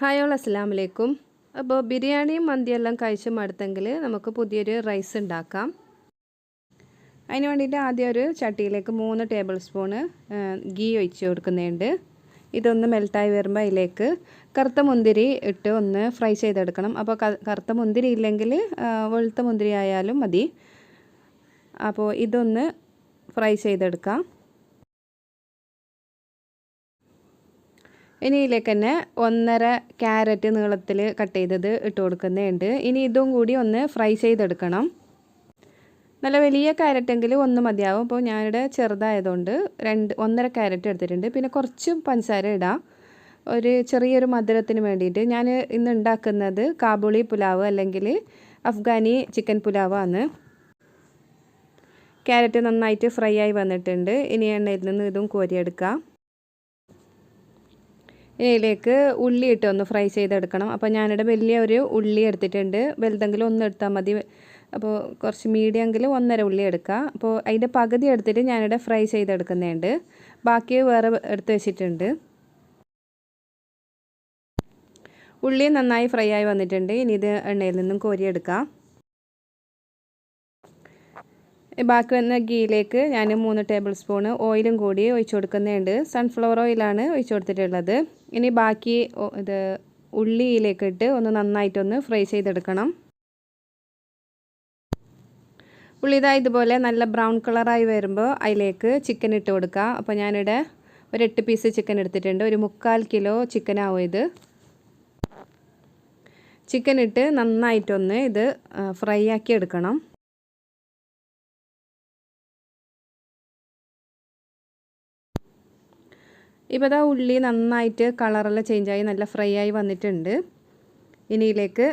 Hi all അസ്സാം വലൈക്കും അപ്പോൾ ബിരിയാണിയും മന്തിയെല്ലാം കഴിച്ച് മടുത്തെങ്കിൽ നമുക്ക് പുതിയൊരു റൈസ് ഉണ്ടാക്കാം. അതിന് വേണ്ടിയിട്ട് ആദ്യം ഒരു ചട്ടിയിലേക്ക് മൂന്ന് ടേബിൾ സ്പൂണ് ഗീ ഒഴിച്ച് കൊടുക്കുന്നുണ്ട്. ഇതൊന്ന് മെൽട്ടായി വരുമ്പോൾ അതിലേക്ക് കറുത്ത മുന്തിരി ഇട്ട് ഒന്ന് ഫ്രൈ ചെയ്തെടുക്കണം. അപ്പോൾ കറുത്ത മുന്തിരി ഇല്ലെങ്കിൽ വെളുത്ത മുന്തിരി ആയാലും മതി. അപ്പോൾ ഇതൊന്ന് ഫ്രൈ ചെയ്തെടുക്കാം. ഇനി ഇതിലേക്ക് തന്നെ ഒന്നര ക്യാരറ്റ് നീളത്തിൽ കട്ട് ചെയ്തത് ഇട്ട് കൊടുക്കുന്നുണ്ട്. ഇനി ഇതും കൂടി ഒന്ന് ഫ്രൈ ചെയ്തെടുക്കണം. നല്ല വലിയ ക്യാരറ്റെങ്കിൽ ഒന്ന് മതിയാവും. അപ്പോൾ ഞാനിവിടെ ചെറുതായതുകൊണ്ട് രണ്ട് ഒന്നര ക്യാരറ്റ് എടുത്തിട്ടുണ്ട്. പിന്നെ കുറച്ച് പഞ്ചസാര ഇടാം. ഒരു ചെറിയൊരു മധുരത്തിന് വേണ്ടിയിട്ട് ഞാൻ ഇന്ന് ഉണ്ടാക്കുന്നത് കാബൂളി പുലാവ് അല്ലെങ്കിൽ അഫ്ഗാനി ചിക്കൻ പുലാവാണ്. ക്യാരറ്റ് നന്നായിട്ട് ഫ്രൈ ആയി വന്നിട്ടുണ്ട്. ഇനി എണ്ണയിൽ നിന്ന് ഇതും കോരിയെടുക്കാം. ഇതിലേക്ക് ഉള്ളി ഇട്ട് ഒന്ന് ഫ്രൈ ചെയ്തെടുക്കണം. അപ്പോൾ ഞാനിവിടെ വലിയ ഒരു ഉള്ളി എടുത്തിട്ടുണ്ട്. വലുതെങ്കിലും ഒന്ന് എടുത്താൽ മതി. അപ്പോൾ കുറച്ച് മീഡിയം എങ്കിലും ഒന്നര ഉള്ളി എടുക്കുക. അപ്പോൾ അതിന്റെ പകുതി എടുത്തിട്ട് ഞാനിവിടെ ഫ്രൈ ചെയ്തെടുക്കുന്നുണ്ട്. ബാക്കി വേറെ എടുത്ത് വെച്ചിട്ടുണ്ട്. ഉള്ളി നന്നായി ഫ്രൈ ആയി വന്നിട്ടുണ്ട്. ഇനി ഇത് എണ്ണയിൽ നിന്നും കോരിയെടുക്കാം. ബാക്കി വന്ന ഗീയിലേക്ക് ഞാൻ മൂന്ന് ടേബിൾ സ്പൂണ് ഓയിലും കൂടി ഒഴിച്ചു കൊടുക്കുന്നുണ്ട് സൺഫ്ലവർ ഓയിലാണ് ഒഴിച്ചു കൊടുത്തിട്ടുള്ളത്. ഇനി ബാക്കി ഇത് ഉള്ളിയിലേക്ക് ഇട്ട് ഒന്ന് നന്നായിട്ടൊന്ന് ഫ്രൈ ചെയ്തെടുക്കണം. ഉള്ളി ഇതാ ഇതുപോലെ നല്ല ബ്രൗൺ കളറായി വരുമ്പോൾ അതിലേക്ക് ചിക്കൻ ഇട്ട് കൊടുക്കുക അപ്പോൾ ഞാനിവിടെ ഒരു എട്ട് പീസ് ചിക്കൻ എടുത്തിട്ടുണ്ട്. ഒരു മുക്കാൽ കിലോ ചിക്കനാവും ഇത്. ചിക്കൻ ഇട്ട് നന്നായിട്ടൊന്ന് ഇത് ഫ്രൈ ആക്കി എടുക്കണം. ഇപ്പോൾ ഇതാ ഉള്ളി നന്നായിട്ട് കളറെല്ലാം ചേഞ്ചായി നല്ല ഫ്രൈ ആയി വന്നിട്ടുണ്ട്. ഇനിയിലേക്ക്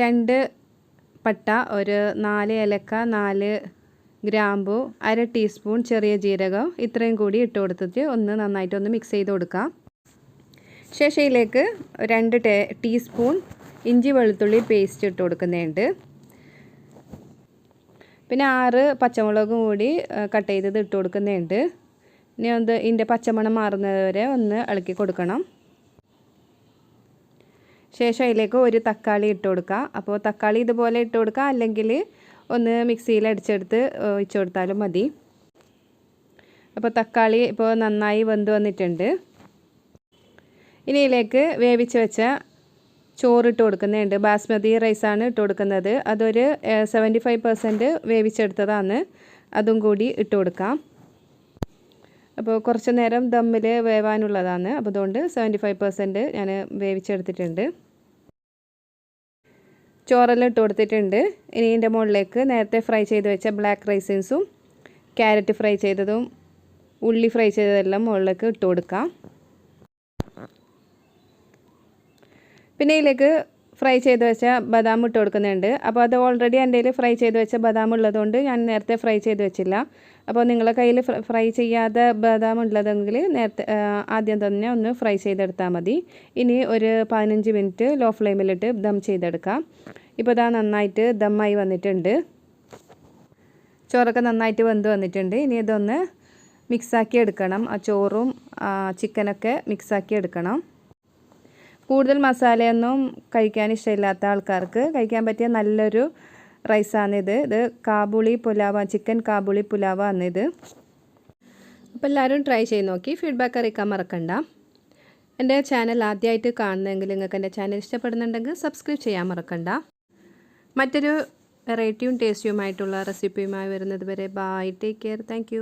രണ്ട് പട്ട ഒരു നാല് ഏലക്ക നാല് ഗ്രാമ്പു അര ടീസ്പൂൺ ചെറിയ ജീരകം ഇത്രയും കൂടി ഇട്ട് കൊടുത്തിട്ട് ഒന്ന് നന്നായിട്ട് ഒന്ന് മിക്സ് ചെയ്ത് കൊടുക്കാം. ശേഷയിലേക്ക് രണ്ട് ടേ ടീസ്പൂൺ ഇഞ്ചി വെളുത്തുള്ളി പേസ്റ്റ് ഇട്ട് കൊടുക്കുന്നുണ്ട്. പിന്നെ ആറ് പച്ചമുളകും കൂടി കട്ട് ചെയ്തത് ഇട്ട് കൊടുക്കുന്നുണ്ട്. ഇനി ഒന്ന് ഇതിന്റെ പച്ചമണം മാറുന്നത് വരെ ഒന്ന് ഇളക്കി കൊടുക്കണം. ശേഷം അതിലേക്ക് ഒരു തക്കാളി ഇട്ട് കൊടുക്കുക. അപ്പോൾ തക്കാളി ഇതുപോലെ ഇട്ട് കൊടുക്കുക. അല്ലെങ്കിൽ ഒന്ന് മിക്സിയിൽ അടിച്ചെടുത്ത് ഒഴിച്ചു കൊടുത്താലും മതി. അപ്പോൾ തക്കാളി ഇപ്പോൾ നന്നായി വെന്ത് വന്നിട്ടുണ്ട്. ഇനി ഇതിലേക്ക് വേവിച്ച് വെച്ച ചോറിട്ട് കൊടുക്കുന്നുണ്ട്. ബാസ്മതി റൈസാണ് ഇട്ട് കൊടുക്കുന്നത്. അതൊരു സെവന്റി ഫൈവ് പെർസെന്റ് വേവിച്ചെടുത്തതാണ്. അതും കൂടി ഇട്ട് കൊടുക്കാം. അപ്പോൾ കുറച്ച് നേരം ദമ്മിൽ വേവാനുള്ളതാണ്. അപ്പോൾ അതുകൊണ്ട് സെവന്റി ഫൈവ് പെർസെന്റ് ഞാൻ വേവിച്ചെടുത്തിട്ടുണ്ട്. ചോറെല്ലാം ഇട്ട് കൊടുത്തിട്ടുണ്ട്. ഇനി ഇതിന്റെ മുകളിലേക്ക് നേരത്തെ ഫ്രൈ ചെയ്ത് വെച്ച ബ്ലാക്ക് റൈസിൻസും ക്യാരറ്റ് ഫ്രൈ ചെയ്തതും ഉള്ളി ഫ്രൈ ചെയ്തതെല്ലാം മുകളിലേക്ക് ഇട്ട് കൊടുക്കാം. പിന്നെ ഇതിലേക്ക് ഫ്രൈ ചെയ്ത് വെച്ച ബദാം ഇട്ട് കൊടുക്കുന്നുണ്ട്. അപ്പോൾ അത് ഓൾറെഡി എന്റെ കയ്യിൽ ഫ്രൈ ചെയ്ത് വെച്ച ബദാം ഉള്ളതുകൊണ്ട് ഞാൻ നേരത്തെ ഫ്രൈ ചെയ്ത് വെച്ചില്ല. അപ്പോൾ നിങ്ങളെ കയ്യിൽ ഫ്രൈ ചെയ്യാതെ ബദാം ഉള്ളതെങ്കിൽ നേരത്തെ ആദ്യം തന്നെ ഒന്ന് ഫ്രൈ ചെയ്തെടുത്താൽ മതി. ഇനി ഒരു പതിനഞ്ച് മിനിറ്റ് ലോ ഫ്ലെയിമിലിട്ട് ദം ചെയ്തെടുക്കാം. ഇപ്പോൾ ഇതാ നന്നായിട്ട് ദമ്മായി വന്നിട്ടുണ്ട്. ചോറൊക്കെ നന്നായിട്ട് വെന്ത് വന്നിട്ടുണ്ട്. ഇനി ഇതൊന്ന് മിക്സാക്കി എടുക്കണം. ആ ചോറും ചിക്കനൊക്കെ മിക്സാക്കി എടുക്കണം. കൂടുതൽ മസാലയൊന്നും കഴിക്കാൻ ഇഷ്ടമില്ലാത്ത ആൾക്കാർക്ക് കഴിക്കാൻ പറ്റിയ നല്ലൊരു റൈസാണിത് ഇത്. കാബൂളി പുലാവ ചിക്കൻ കാബൂളി പുലാവ ആണിത് അപ്പോൾ എല്ലാവരും ട്രൈ ചെയ്ത് നോക്കി. ഫീഡ്ബാക്ക് അറിയിക്കാൻ മറക്കണ്ട. എന്റെ ചാനൽ ആദ്യമായിട്ട് കാണുന്നതെങ്കിൽ നിങ്ങൾക്ക് എന്റെ ചാനൽ ഇഷ്ടപ്പെടുന്നുണ്ടെങ്കിൽ സബ്സ്ക്രൈബ് ചെയ്യാൻ മറക്കണ്ട. മറ്റൊരു വെറൈറ്റിയും ടേസ്റ്റിയുമായിട്ടുള്ള റെസിപ്പിയുമായി വരുന്നത് വരെ ബൈ. Take care. താങ്ക്